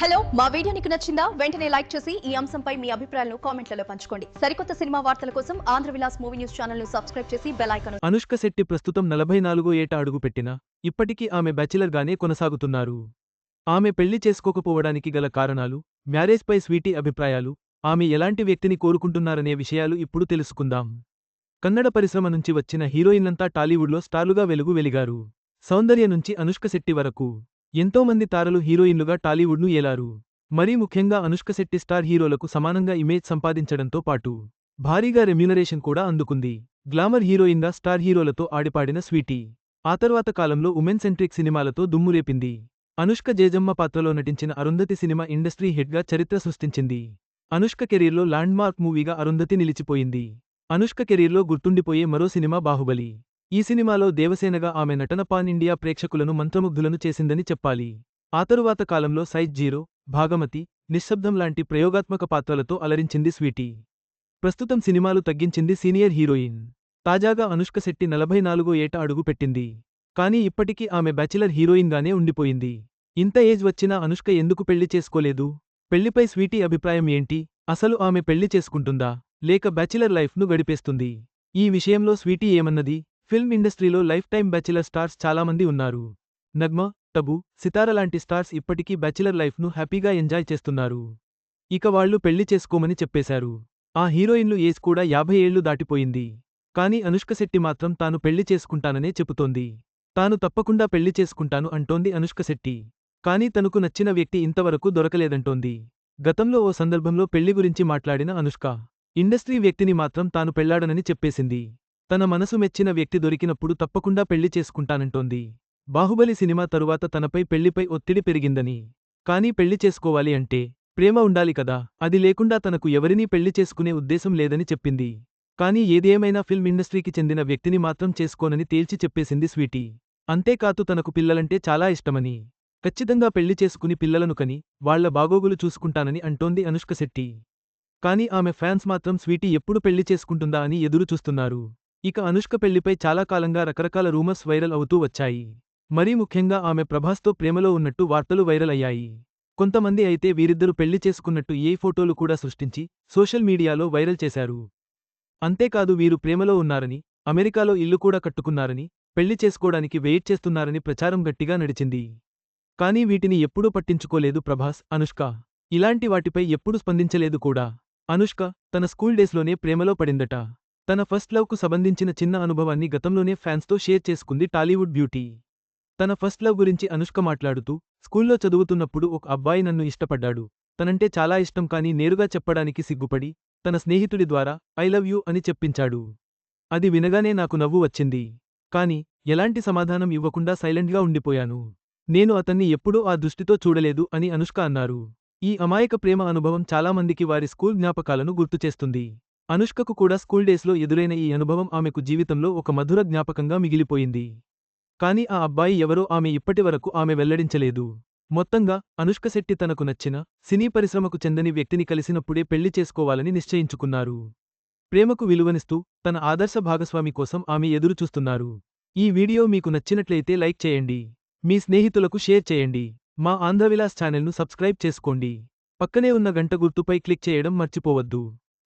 Hello మా video నీకు నచ్చిందా? వెంటనే లైక్ చేసి ఈ అంశంపై మీ అభిప్రాయాలను కామెంట్లలో పంచుకోండి. సరికొత్త సినిమా వార్తల కోసం ఆంధ్ర విలాస్ మూవీ న్యూస్ ఛానల్ను సబ్స్క్రైబ్ చేసి బెల్ ఐకాన్ అనుష్క శెట్టి ప్రస్తుతం నలభై నాలుగో ఏట అడుగుపెట్టినా ఇప్పటికీ ఆమె బ్యాచిలర్గానే కొనసాగుతున్నారు. ఆమె పెళ్ళి చేసుకోకపోవడానికి గల కారణాలు మ్యారేజ్ పై స్వీటీ అభిప్రాయాలు ఆమె ఎలాంటి వ్యక్తిని కోరుకుంటున్నారనే విషయాలు ఇప్పుడు తెలుసుకుందాం. కన్నడ పరిశ్రమ నుంచి వచ్చిన హీరోయిన్లంతా టాలీవుడ్లో స్టార్లుగా వెలుగు వెలిగారు. సౌందర్య నుంచి అనుష్క శెట్టి వరకు. ఎంతోమంది తారలు హీరోయిన్లుగా టాలీవుడ్ను ఏలారు. మరీ ముఖ్యంగా అనుష్క శెట్టి స్టార్ హీరోలకు సమానంగా ఇమేజ్ సంపాదించడంతో పాటు భారీగా రెమ్యూనరేషన్ కూడా అందుకుంది. గ్లామర్ హీరోయిన్గా స్టార్ హీరోలతో ఆడిపాడిన స్వీటీ ఆ తర్వాత కాలంలో ఉమెన్ సెంట్రిక్ సినిమాలతో దుమ్మురేపింది అనుష్క జేజమ్మ పాత్రలో నటించిన అరుంధతి సినిమా ఇండస్ట్రీ హిట్గా చరిత్ర సృష్టించింది. అనుష్క కెరీర్లో ల్యాండ్మార్క్ మూవీగా అరుంధతి నిలిచిపోయింది. అనుష్క కెరీర్లో గుర్తుండిపోయే మరో సినిమా బాహుబలి. ఈ సినిమాలో దేవసేనగా ఆమె నటన పాన్ ఇండియా ప్రేక్షకులను మంత్రముగ్ధులను చేసిందని చెప్పాలి. ఆ తరువాత కాలంలో సైజ్ జీరో భాగమతి నిశ్శబ్దం లాంటి ప్రయోగాత్మక పాత్రలతో అలరించింది స్వీటీ. ప్రస్తుతం సినిమాలు తగ్గించింది సీనియర్ హీరోయిన్. తాజాగా అనుష్క శెట్టి నలభై నాలుగో ఏట అడుగు పెట్టింది. కానీ ఇప్పటికీ ఆమె బ్యాచిలర్ హీరోయిన్గానే ఉండిపోయింది. ఇంత ఏజ్ వచ్చినా అనుష్క ఎందుకు పెళ్ళి చేసుకోలేదు? పెళ్ళిపై స్వీటీ అభిప్రాయం ఏంటి? అసలు ఆమె పెళ్ళి చేసుకుంటుందా? లేక బ్యాచిలర్ లైఫ్ను గడిపేస్తుంది? ఈ విషయంలో స్వీటీ ఏమన్నది? ఫిల్మ్ ఇండస్ట్రీలో లైఫ్ టైం బ్యాచిలర్ స్టార్స్ చాలామంది ఉన్నారు. నగ్మ టబు సితార లాంటి స్టార్స్ ఇప్పటికీ బ్యాచిలర్ లైఫ్ను హ్యాపీగా ఎంజాయ్ చేస్తున్నారు. ఇక వాళ్ళు పెళ్ళి చేసుకోమని చెప్పేశారు. ఆ హీరోయిన్లు ఏజ్ కూడా యాభై ఏళ్ళు దాటిపోయింది. కానీ అనుష్క శెట్టి మాత్రం తాను పెళ్ళి చేసుకుంటాననే చెబుతోంది. తాను తప్పకుండా పెళ్ళి చేసుకుంటాను అంటోంది అనుష్క శెట్టి. కానీ తనకు నచ్చిన వ్యక్తి ఇంతవరకు దొరకలేదంటోంది. గతంలో ఓ సందర్భంలో పెళ్ళి గురించి మాట్లాడిన అనుష్క ఇండస్ట్రీ వ్యక్తిని మాత్రం తాను పెళ్ళాడనని చెప్పేసింది. తన మనసు మెచ్చిన వ్యక్తి దొరికినప్పుడు తప్పకుండా పెళ్ళి చేసుకుంటానంటోంది. బాహుబలి సినిమా తరువాత తనపై పెళ్ళిపై ఒత్తిడి పెరిగిందని. కానీ పెళ్ళి చేసుకోవాలి అంటే ప్రేమ ఉండాలి కదా. అది లేకుండా తనకు ఎవరినీ పెళ్ళి చేసుకునే ఉద్దేశం లేదని చెప్పింది. కానీ ఏదేమైనా ఫిల్మ్ ఇండస్ట్రీకి చెందిన వ్యక్తిని మాత్రం చేసుకోనని తేల్చి చెప్పేసింది స్వీటీ. అంతేకాదు తనకు పిల్లలంటే చాలా ఇష్టమని. ఖచ్చితంగా పెళ్ళి చేసుకుని పిల్లలను కని వాళ్ళ బాగోగులు చూసుకుంటానని అంటోంది అనుష్క శెట్టి. కానీ ఆమె ఫ్యాన్స్ మాత్రం స్వీటీ ఎప్పుడు పెళ్ళి చేసుకుంటుందా అని ఎదురు చూస్తున్నారు ఇక అనుష్క పెళ్ళిపై చాలా కాలంగా రకరకాల రూమర్స్ వైరల్ అవుతూ వచ్చాయి. మరీ ముఖ్యంగా ఆమె ప్రభాస్తో ప్రేమలో ఉన్నట్టు వార్తలు వైరల్ అయ్యాయి. కొంతమంది అయితే వీరిద్దరు పెళ్ళి చేసుకున్నట్టు ఏ ఫోటోలు కూడా సృష్టించి సోషల్ మీడియాలో వైరల్ చేశారు. అంతేకాదు వీరు ప్రేమలో ఉన్నారని అమెరికాలో ఇల్లు కూడా కట్టుకున్నారని పెళ్ళి చేసుకోవడానికి వెయిట్ చేస్తున్నారని ప్రచారం గట్టిగా నడిచింది. కానీ వీటిని ఎప్పుడూ పట్టించుకోలేదు ప్రభాస్ అనుష్క. ఇలాంటి వాటిపై ఎప్పుడూ స్పందించలేదు కూడా. అనుష్క తన స్కూల్ డేస్లోనే ప్రేమలో పడిందట. తన ఫస్ట్ లవ్కు సంబంధించిన చిన్న అనుభవాన్ని గతంలోనే ఫ్యాన్స్తో షేర్ చేసుకుంది టాలీవుడ్ బ్యూటీ. తన ఫస్ట్ లవ్ గురించి అనుష్క మాట్లాడుతూ స్కూల్లో చదువుతున్నప్పుడు ఒక అబ్బాయి నన్ను ఇష్టపడ్డాడు. తనంటే చాలా ఇష్టం కానీ నేరుగా చెప్పడానికి సిగ్గుపడి తన స్నేహితుడి ద్వారా ఐ లవ్ యూ అని చెప్పించాడు. అది వినగానే నాకు నవ్వు వచ్చింది. కాని ఎలాంటి సమాధానం ఇవ్వకుండా సైలెంట్గా ఉండిపోయాను. నేను అతన్ని ఎప్పుడూ ఆ దృష్టితో చూడలేదు అని అనుష్క అన్నారు. ఈ అమాయక ప్రేమ అనుభవం చాలామందికి వారి స్కూల్ జ్ఞాపకాలను గుర్తుచేస్తుంది అనుష్కకు కూడా స్కూల్ డేస్లో ఎదురైన ఈ అనుభవం ఆమెకు జీవితంలో ఒక మధుర జ్ఞాపకంగా మిగిలిపోయింది. కాని ఆ అబ్బాయి ఎవరో ఆమె ఇప్పటివరకు ఆమె వెల్లడించలేదు. మొత్తంగా అనుష్క శెట్టి తనకు నచ్చిన సినీ పరిశ్రమకు చెందని వ్యక్తిని కలిసినప్పుడే పెళ్ళి చేసుకోవాలని నిశ్చయించుకున్నారు. ప్రేమకు విలువనిస్తూ తన ఆదర్శ భాగస్వామి కోసం ఆమె ఎదురుచూస్తున్నారు. ఈ వీడియో మీకు నచ్చినట్లయితే లైక్ చేయండి. మీ స్నేహితులకు షేర్ చేయండి. మా ఆంధ్రవిలాస్ ఛానల్ను సబ్స్క్రైబ్ చేసుకోండి. పక్కనే ఉన్న గంట గుర్తుపై క్లిక్ చేయడం మర్చిపోవద్దు.